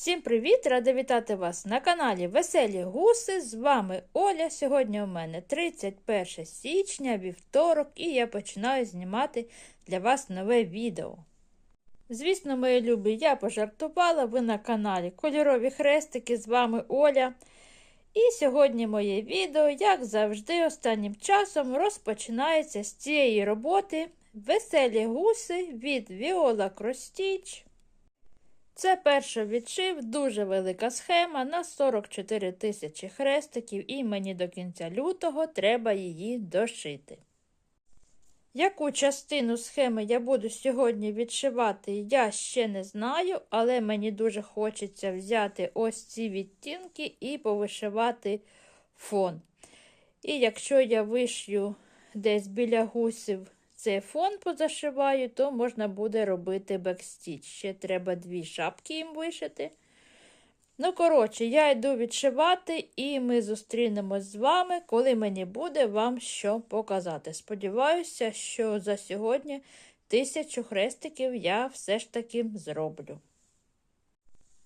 Всім привіт! Рада вітати вас на каналі Веселі Гуси. З вами Оля. Сьогодні у мене 31 січня, вівторок, і я починаю знімати для вас нове відео. Звісно, мої любі, я пожартувала, ви на каналі Кольорові Хрестики, з вами Оля. І сьогодні моє відео, як завжди, останнім часом розпочинається з цієї роботи Веселі гуси від Віола Кростіч. Це перший відшив, дуже велика схема на 44 тисячі хрестиків, і мені до кінця лютого треба її дошити. Яку частину схеми я буду сьогодні відшивати, я ще не знаю, але мені дуже хочеться взяти ось ці відтінки і повишивати фон. І якщо я вишью десь біля гусів цей фон позашиваю, то можна буде робити бекстіч. Ще треба дві шапки їм вишити. Ну, коротше, я йду відшивати, і ми зустрінемось з вами, коли мені буде вам що показати. Сподіваюся, що за сьогодні тисячу хрестиків я все ж таки зроблю.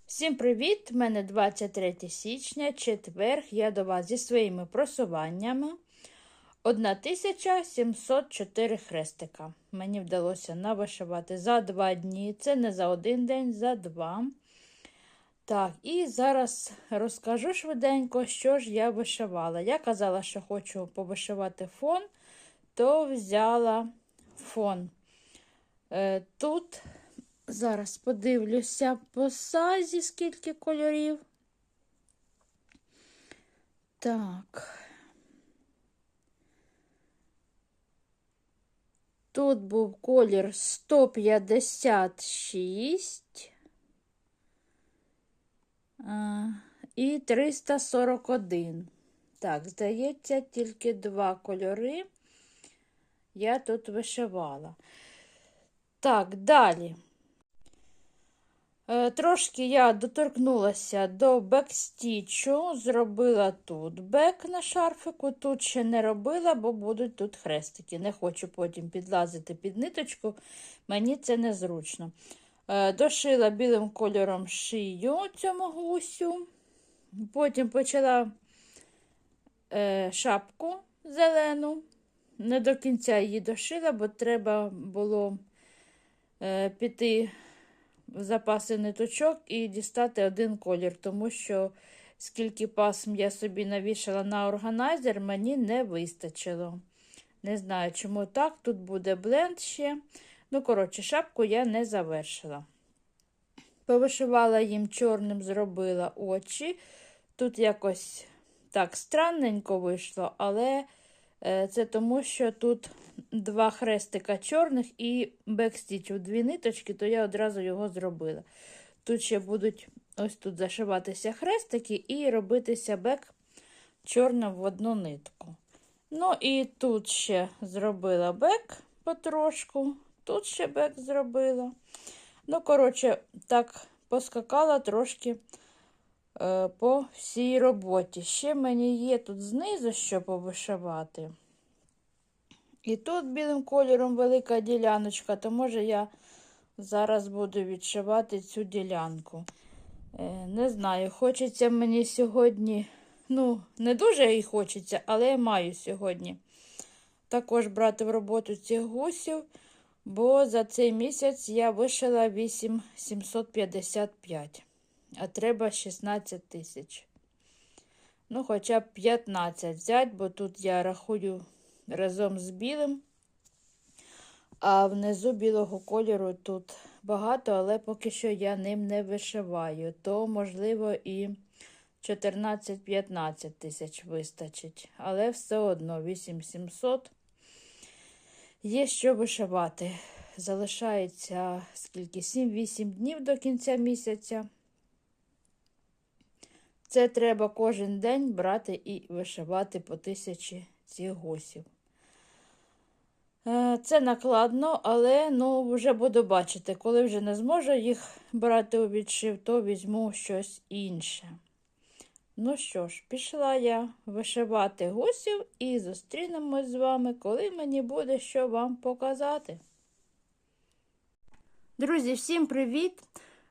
Всім привіт! У мене 23 січня, четверг, я до вас зі своїми просуваннями. 1704 хрестика. Мені вдалося навишивати за два дні. Це не за один день, за два. Так, і зараз розкажу швиденько, що ж я вишивала. Я казала, що хочу повишивати фон, то взяла фон. Е, Тут зараз подивлюся по сазі, скільки кольорів. Так. Тут був колір 156 і 341. Так, здається, тільки два кольори я тут вишивала. Так, далі. Е, трошки я доторкнулася до бекстічу, зробила тут бек на шарфику, тут ще не робила, бо будуть тут хрестики. Не хочу потім підлазити під ниточку, мені це незручно. Е, дошила білим кольором шию цьому гусю, потім почала е, шапку зелену, не до кінця її дошила, бо треба було піти запаси ниточок і дістати один колір, тому що скільки пасм я собі навішала на органайзер, мені не вистачило. Не знаю, чому так. Тут буде бленд ще. Ну, коротше, шапку я не завершила. Повишивала їм чорним, зробила очі. Тут якось так странненько вийшло, але е, це тому, що тут два хрестика чорних і бекстіч у дві ниточки, то я одразу його зробила. Тут ще будуть ось тут зашиватися хрестики і робитися бек чорним в одну нитку. Ну, і тут ще зробила бек потрошку, тут ще бек зробила. Ну, коротше, так, поскакала трошки е, по всій роботі. Ще мені є тут знизу що повишивати. І тут білим кольором велика діляночка, то може я зараз буду відшивати цю ділянку. Е, не знаю, хочеться мені сьогодні, ну, не дуже і хочеться, але я маю сьогодні також брати в роботу цих гусів, бо за цей місяць я вишила 8755, а треба 16 тисяч. Ну, хоча б 15 взяти, бо тут я рахую разом з білим. А внизу білого кольору тут багато, але поки що я ним не вишиваю, то, можливо, і 14-15 тисяч вистачить. Але все одно 8700 є що вишивати. Залишається скільки 7-8 днів до кінця місяця. Це треба кожен день брати і вишивати по тисячі цих гусів. Е, це накладно, але ну, вже буду бачити, коли вже не зможу їх брати у відшив, то візьму щось інше. Ну що ж, пішла я вишивати гусів і зустрінемось з вами, коли мені буде що вам показати. Друзі, всім привіт!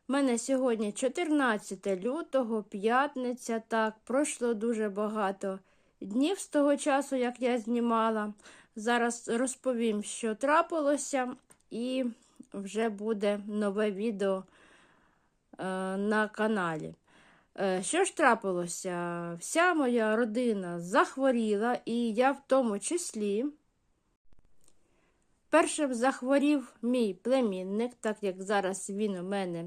У мене сьогодні 14 лютого, п'ятниця. Так, пройшло дуже багато днів з того часу, як я знімала. Зараз розповім, що трапилося, і вже буде нове відео е, на каналі. Е, Що ж трапилося? Вся моя родина захворіла, і я в тому числі. Першим захворів мій племінник, так як зараз він у мене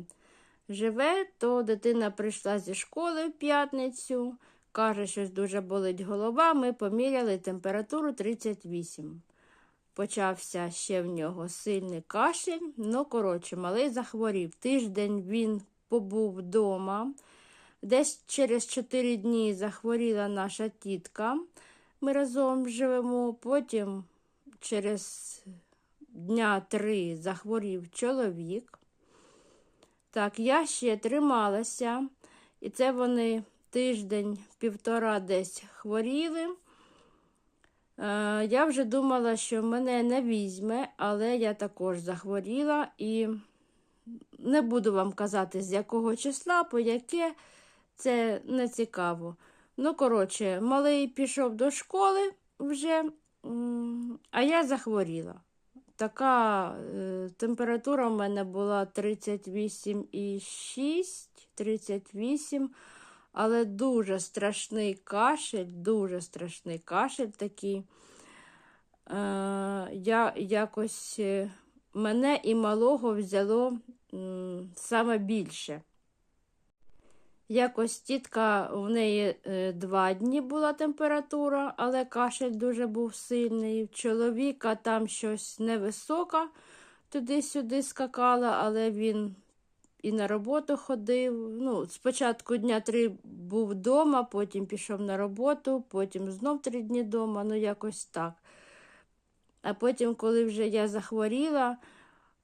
живе, то дитина прийшла зі школи в п'ятницю, каже, щось дуже болить голова. Ми поміряли температуру 38. Почався ще в нього сильний кашель. Ну, коротше, малий захворів. Тиждень він побув вдома. Десь через 4 дні захворіла наша тітка. Ми разом живемо. Потім через дня три захворів чоловік. Так, я ще трималася, і це вони тиждень-півтора десь хворіли. Е, я вже думала, що мене не візьме, але я також захворіла і не буду вам казати, з якого числа, по яке це не цікаво. Ну, коротше, малий пішов до школи вже, а я захворіла. Така е, температура в мене була 38,6, 38, але дуже страшний кашель, дуже страшний кашель такий. Е, я якось е, мене і малого взяло саме більше. Якось тітка в неї е, два дні була температура, але кашель дуже був сильний. В чоловіка там щось невисока, туди-сюди скакала, але він і на роботу ходив. Ну, Спочатку дня три був вдома, потім пішов на роботу, потім знов три дні вдома, ну якось так. А потім, коли вже я захворіла,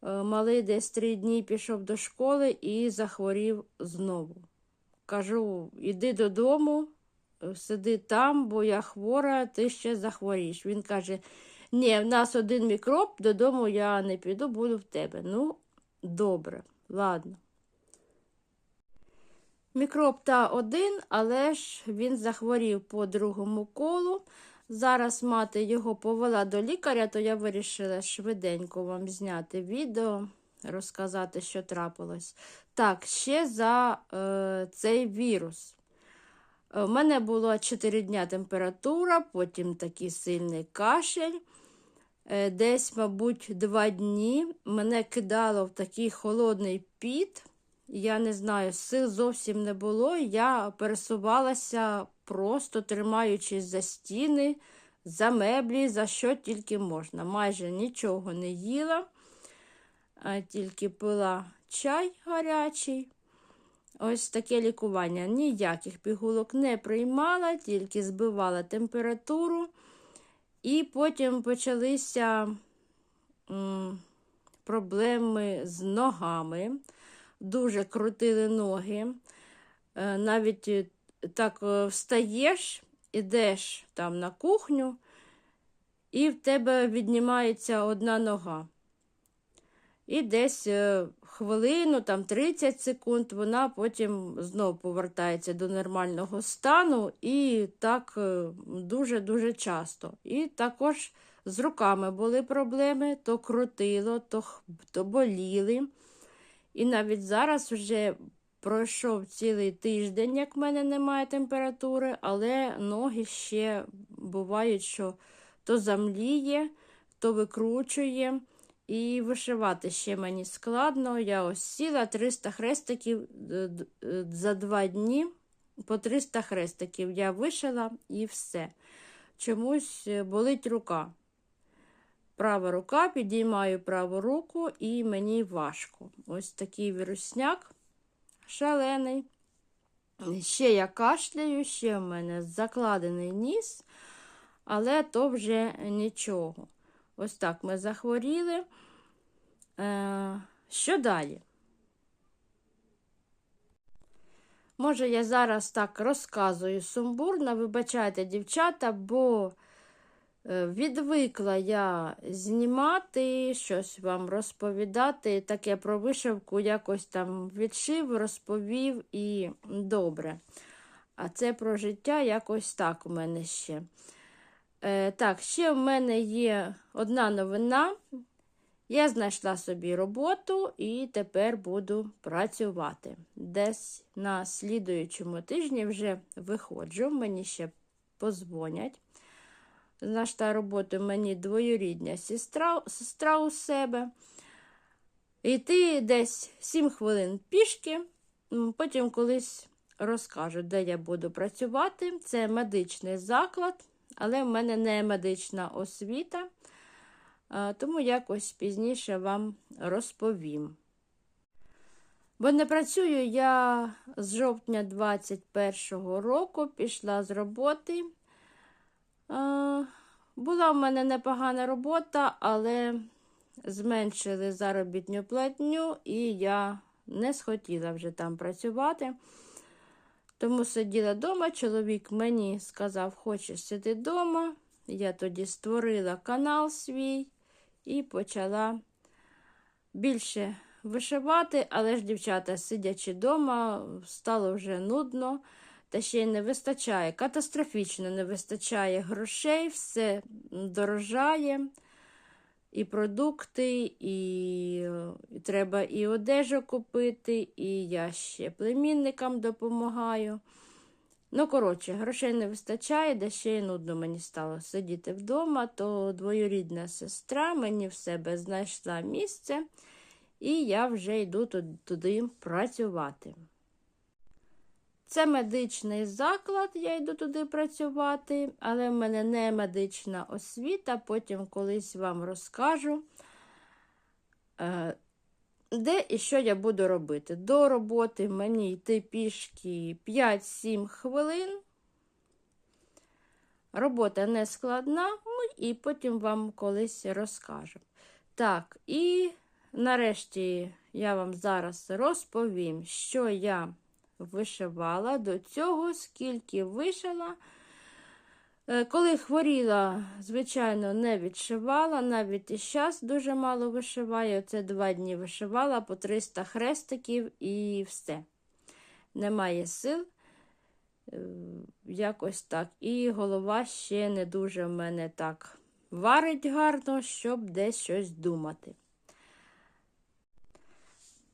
е, малий десь три дні пішов до школи і захворів знову. Кажу, іди додому, сиди там, бо я хвора, ти ще захворіш. Він каже: ні, в нас один мікроб, додому я не піду, буду в тебе. Ну, добре, ладно. Мікроб та один, але ж він захворів по другому колу. Зараз мати його повела до лікаря, то я вирішила швиденько вам зняти відео, розказати, що трапилось. Так, ще за е, цей вірус. У мене була 4 дня температура, потім такий сильний кашель. Е, десь, мабуть, 2 дні мене кидало в такий холодний піт. Я не знаю, сил зовсім не було. Я пересувалася, просто тримаючись за стіни, за меблі, за що тільки можна. Майже нічого не їла, тільки пила чай гарячий. Ось таке лікування. Ніяких пігулок не приймала, тільки збивала температуру. І потім почалися проблеми з ногами. Дуже крутили ноги. Е, навіть е, так е, встаєш, ідеш там на кухню, і в тебе віднімається одна нога. І десь хвилину, там 30 секунд, вона потім знову повертається до нормального стану і так дуже-дуже часто. І також з руками були проблеми, то крутило, то, то боліли. І навіть зараз вже пройшов цілий тиждень, як в мене немає температури, але ноги ще бувають, що то замліє, то викручує. І вишивати ще мені складно. Я ось сіла 300 хрестиків е, е, за два дні. По 300 хрестиків я вишила і все. Чомусь е, болить рука. Права рука, підіймаю праву руку, і мені важко. Ось такий вірусняк шалений. Ще я кашляю, ще в мене закладений ніс, але то вже нічого. Ось так ми захворіли. Е, Що далі? Може, я зараз так розказую сумбурно, вибачайте, дівчата, бо Е, Відвикла я знімати, щось вам розповідати. Таке про вишивку якось там відшив, розповів і добре. А це про життя якось так у мене ще. Е, так, ще в мене є одна новина. Я знайшла собі роботу і тепер буду працювати. Десь на слідуючому тижні вже виходжу, мені ще позвонять. Знайшла роботу мені двоюрідня сестра, сестра у себе. Йти десь 7 хвилин пішки, потім колись розкажу, де я буду працювати. Це медичний заклад, але в мене не медична освіта, тому якось пізніше вам розповім. Бо не працюю я з жовтня 21-го року, пішла з роботи. Була в мене непогана робота, але зменшили заробітну платню, і я не схотіла вже там працювати. Тому сиділа вдома, чоловік мені сказав, хочеш сидіти вдома. Я тоді створила канал свій і почала більше вишивати, але ж, дівчата, сидячи вдома, стало вже нудно, та ще й не вистачає, катастрофічно не вистачає грошей, все дорожає. І продукти, і, треба і одежу купити, і я ще племінникам допомагаю. Ну, коротше, грошей не вистачає, де ще й нудно мені стало сидіти вдома, то двоюрідна сестра мені в себе знайшла місце, і я вже йду туди працювати. Це медичний заклад, я йду туди працювати, але в мене не медична освіта, потім колись вам розкажу, е, де і що я буду робити. До роботи мені йти пішки 5-7 хвилин. Робота не складна, ну і потім вам колись розкажу. Так, і нарешті я вам зараз розповім, що я вишивала до цього, скільки вишила. Е, Коли хворіла, звичайно, не відшивала, навіть і зараз дуже мало вишиваю. Оце два дні вишивала по 300 хрестиків і все. Немає сил. Е, Якось так. І голова ще не дуже в мене так варить гарно, щоб десь щось думати.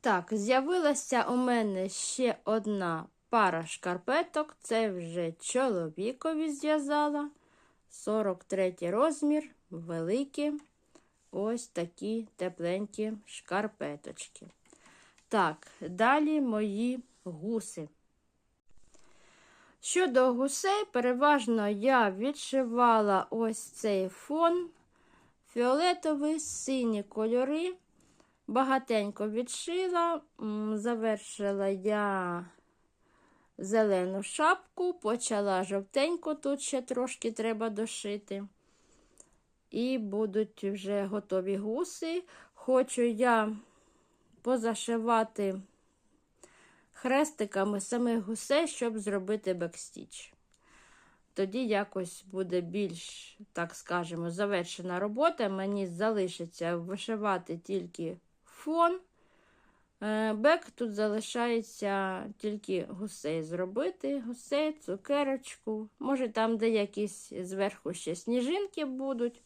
Так, з'явилася у мене ще одна пара шкарпеток. Це вже чоловікові зв'язала. 43 розмір, великі. Ось такі тепленькі шкарпеточки. Так, далі мої гуси. Щодо гусей, переважно я відшивала ось цей фон, фіолетовий, сині кольори. Багатенько відшила, завершила я зелену шапку, почала жовтенько, тут ще трошки треба дошити. І будуть вже готові гуси. Хочу я позашивати хрестиками самих гусей, щоб зробити бекстіч. Тоді якось буде більш, так скажемо, завершена робота. Мені залишиться вишивати тільки фон. Е, бек тут залишається тільки гусей зробити, гусей, цукерочку. Може, там де якісь зверху ще сніжинки будуть.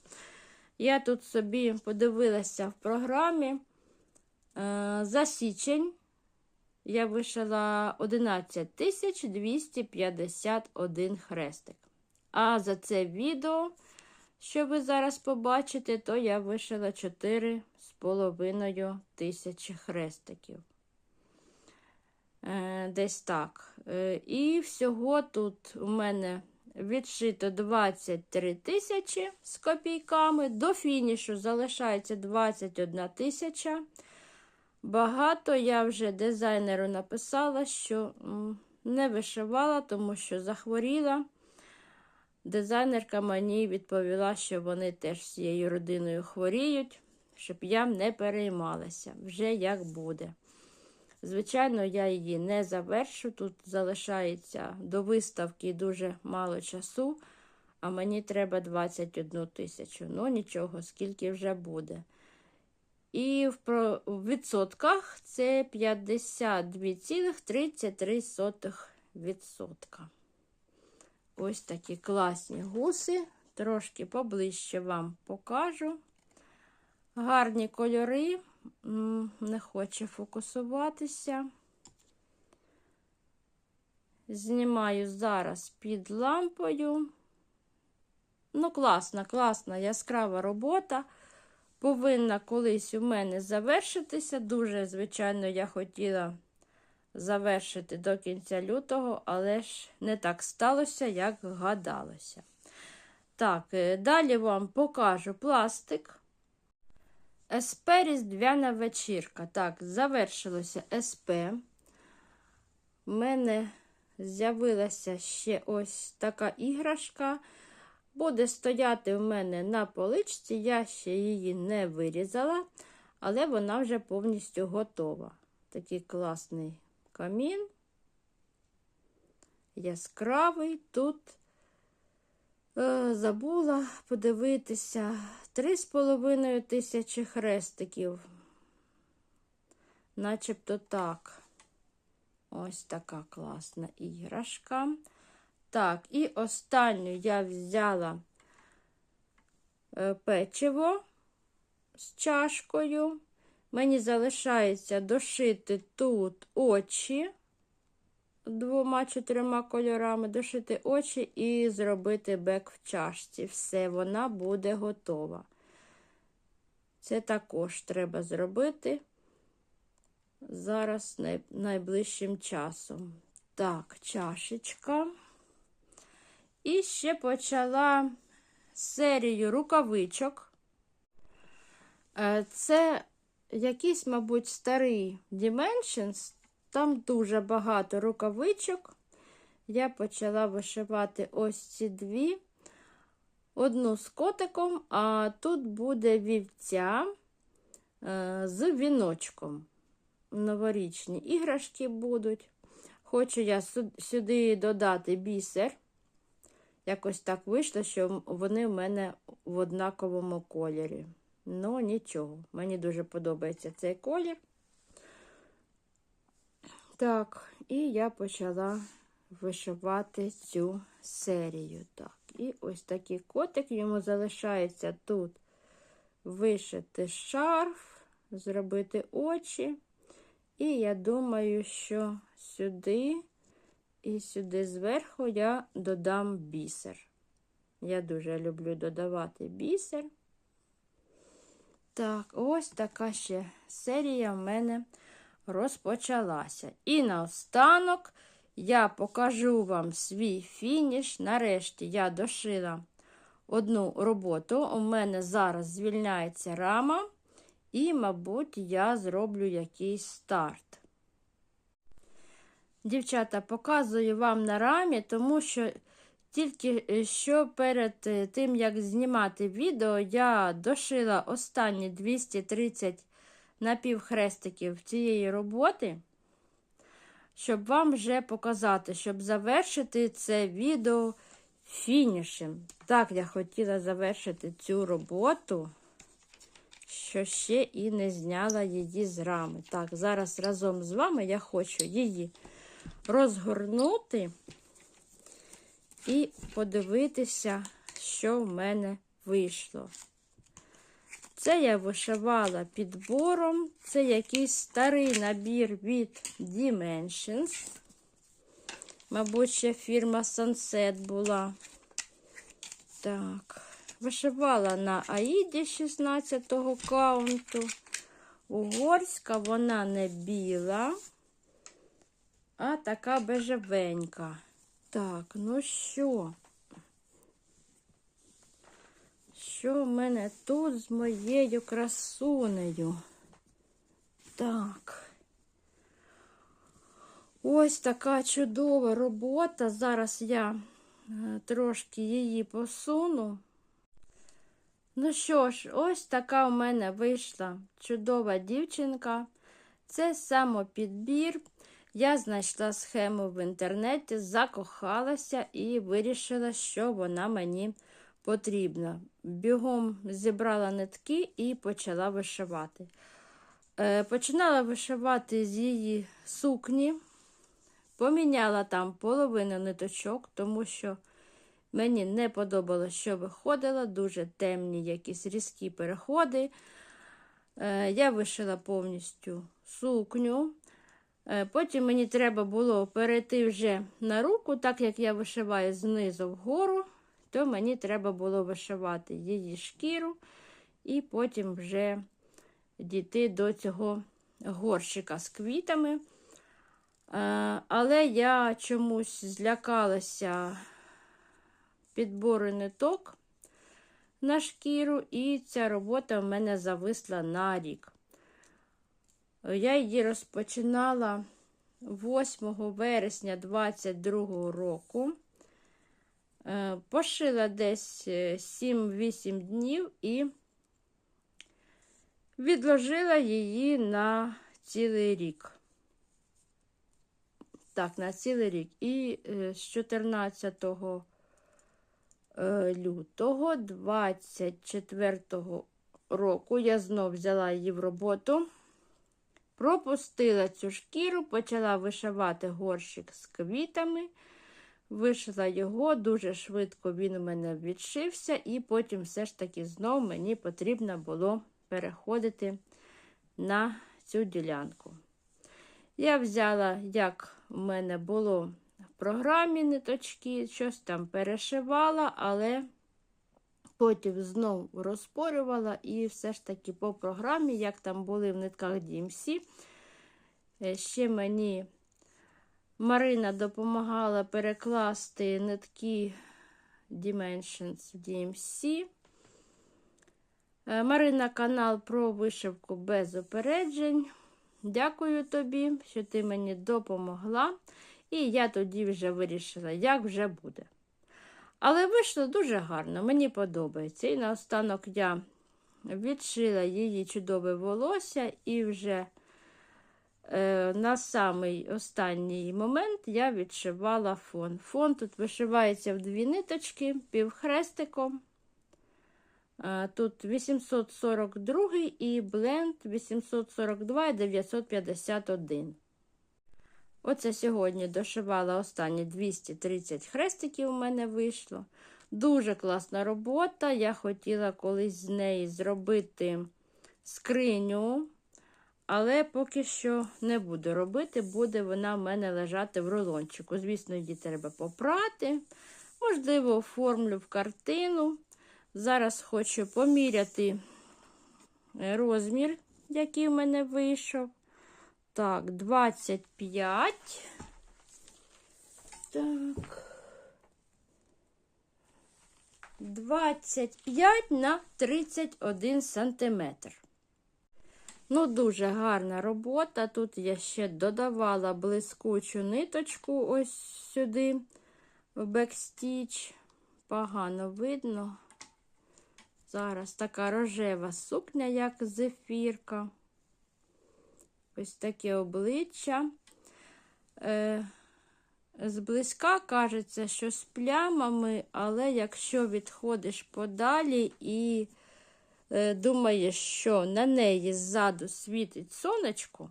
Я тут собі подивилася в програмі. Е, за січень я вишила 11 251 хрестик. А за це відео, що ви зараз побачите, то я вишила 4 половиною тисячі хрестиків. Е, десь так. Е, і всього тут у мене відшито 23 тисячі з копійками. До фінішу залишається 21 тисяча. Багато я вже дизайнеру написала, що не вишивала, тому що захворіла. Дизайнерка мені відповіла, що вони теж всією родиною хворіють щоб я не переймалася вже як буде. Звичайно, я її не завершу. Тут залишається до виставки дуже мало часу, а мені треба 21 тисячу. Ну, нічого, скільки вже буде. І в, відсотках це 52,33%. Ось такі класні гуси. Трошки поближче вам покажу. Гарні кольори, не хоче фокусуватися. Знімаю зараз під лампою. Ну, класна, класна, яскрава робота. Повинна колись у мене завершитися. Дуже, звичайно, я хотіла завершити до кінця лютого, але ж не так сталося, як гадалося. Так, е, далі вам покажу пластик. СП Різдвяна вечірка. Так, завершилося СП. У мене з'явилася ще ось така іграшка. Буде стояти в мене на поличці, я ще її не вирізала, але вона вже повністю готова. Такий класний камін. Яскравий. Тут е, забула подивитися 3,5 тисячі хрестиків. Начебто так. Ось така класна іграшка. Так, і останню я взяла е, печиво з чашкою. Мені залишається дошити тут очі двома-чотирма кольорами, дошити очі і зробити бек в чашці. Все, вона буде готова. Це також треба зробити зараз найближчим часом. Так, чашечка. І ще почала серію рукавичок. Е, Це якийсь, мабуть, старий Dimensions. Там дуже багато рукавичок. Я почала вишивати ось ці дві. Одну з котиком, а тут буде вівця е, з віночком. Новорічні іграшки будуть. Хочу я сюди додати бісер. Якось так вийшло, що вони в мене в однаковому кольорі. Ну, нічого, мені дуже подобається цей колір. Так, і я почала вишивати цю серію. Так, і ось такий котик, йому залишається тут вишити шарф, зробити очі. І я думаю, що сюди і сюди зверху я додам бісер. Я дуже люблю додавати бісер. Так, ось така ще серія в мене розпочалася. І наостанок я покажу вам свій фініш. Нарешті я дошила одну роботу. У мене зараз звільняється рама, і, мабуть, я зроблю якийсь старт. Дівчата, показую вам на рамі, тому що тільки е, що перед е, тим, як знімати відео, я дошила останні 230 напівхрестиків цієї роботи, щоб вам вже показати, щоб завершити це відео фінішем. Так, я хотіла завершити цю роботу, що ще і не зняла її з рами. Так, зараз разом з вами я хочу її розгорнути і подивитися, що в мене вийшло. Це я вишивала підбором. Це якийсь старий набір від Dimensions. Мабуть, ще фірма Sunset була. Так, вишивала на Аїді 16-го каунту. Угорська, вона не біла, а така бежевенька. Так, ну що? Що в мене тут з моєю красунею? Так. Ось така чудова робота. Зараз я е, трошки її посуну. Ну що ж, ось така у мене вийшла чудова дівчинка. Це самопідбір. Я знайшла схему в інтернеті, закохалася і вирішила, що вона мені потрібна. Бігом зібрала нитки і почала вишивати. Е, починала вишивати з її сукні, поміняла там половину ниточок, тому що мені не подобалося, що виходило, дуже темні якісь різкі переходи. Е, я вишила повністю сукню. Е, Потім мені треба було перейти вже на руку, так як я вишиваю знизу вгору, то мені треба було вишивати її шкіру і потім вже дійти до цього горщика з квітами. Е, Але я чомусь злякалася підбору ниток на шкіру, і ця робота в мене зависла на рік. Я її розпочинала 8 вересня 22 року. Е, Пошила десь 7-8 днів і відложила її на цілий рік. Так, на цілий рік. І е, з 14 е, лютого 24 року я знов взяла її в роботу. Пропустила цю шкіру, почала вишивати горщик з квітами, вишила його, дуже швидко він у мене відшився, і потім все ж таки знов мені потрібно було переходити на цю ділянку. Я взяла, як в мене було в програмі ниточки, щось там перешивала, але потім знову розпорювала і все ж таки по програмі, як там були в нитках DMC, е, ще мені Марина допомагала перекласти нитки Dimensions DMC. Е, Марина канал про вишивку без опереджень. Дякую тобі, що ти мені допомогла. І я тоді вже вирішила, як вже буде. Але вийшло дуже гарно, мені подобається. І наостанок я відшила її чудове волосся, і вже на самий останній момент я відшивала фон. Фон тут вишивається в дві ниточки півхрестиком. Е, Тут 842 і бленд 842 і 951. Оце сьогодні дошивала останні 230 хрестиків у мене вийшло. Дуже класна робота. Я хотіла колись з неї зробити скриню, але поки що не буду робити, буде вона в мене лежати в рулончику. Звісно, її треба попрати. Можливо, оформлю в картину. Зараз хочу поміряти розмір, який в мене вийшов. Так, 25. Так. 25 на 31 сантиметр. Ну, дуже гарна робота. Тут я ще додавала блискучу ниточку ось сюди, в бекстіч. Погано видно. Зараз така рожева сукня, як зефірка. Ось таке обличчя. Е, Зблизька кажеться, що з плямами, але якщо відходиш подалі і е, думаєш, що на неї ззаду світить сонечко,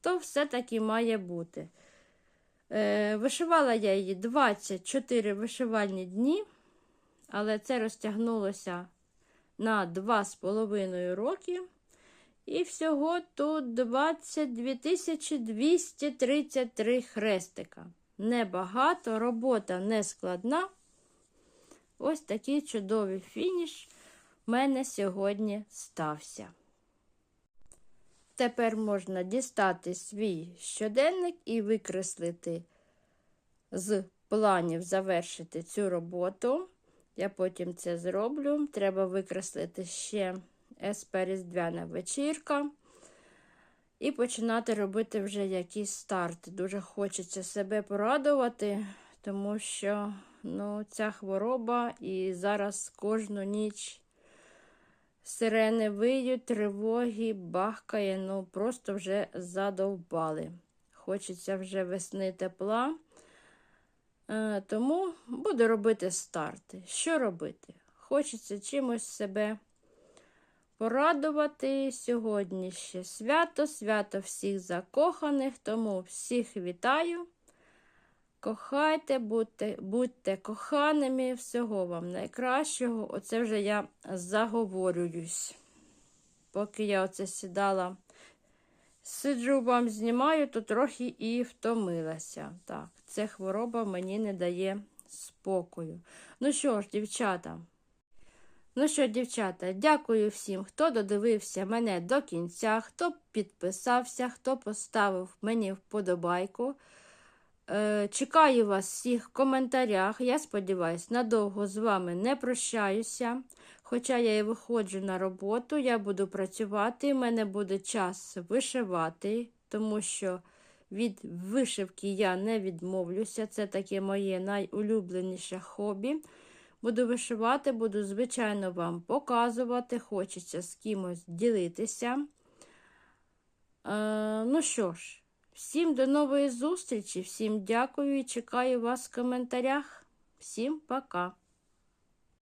то все-таки має бути. Е, Вишивала я її 24 вишивальні дні, але це розтягнулося на 2,5 роки. І всього тут 22 233 хрестика. Небагато, робота не складна. Ось такий чудовий фініш мене сьогодні стався. Тепер можна дістати свій щоденник і викреслити з планів завершити цю роботу. Я потім це зроблю. Треба викреслити ще СП Різдвяна вечірка. І починати робити вже якийсь старт. Дуже хочеться себе порадувати, тому що ну, ця хвороба і зараз кожну ніч сирени виють, тривоги, бахкає, ну просто вже задовбали. хочеться вже весни тепла. Е, Тому буду робити старти. Що робити? Хочеться чимось себе порадувати. Сьогодні ще свято, свято всіх закоханих, тому всіх вітаю. Кохайте, будьте, будьте коханими, всього вам найкращого. Оце вже я заговорююсь. Поки я оце сідала, сиджу вам знімаю, то трохи і втомилася. Так, ця хвороба мені не дає спокою. Ну що ж, дівчата. Ну що, дівчата, дякую всім, хто додивився мене до кінця, хто підписався, хто поставив мені вподобайку. Е, Чекаю вас всіх в коментарях. Я сподіваюся, надовго з вами не прощаюся. Хоча я і виходжу на роботу, я буду працювати, в мене буде час вишивати, тому що від вишивки я не відмовлюся. Це таке моє найулюбленіше хобі. Буду вишивати, буду, звичайно, вам показувати, хочеться з кимось ділитися. Е, ну що ж. Всім до нової зустрічі, всім дякую і чекаю вас в коментарях. Всім пока!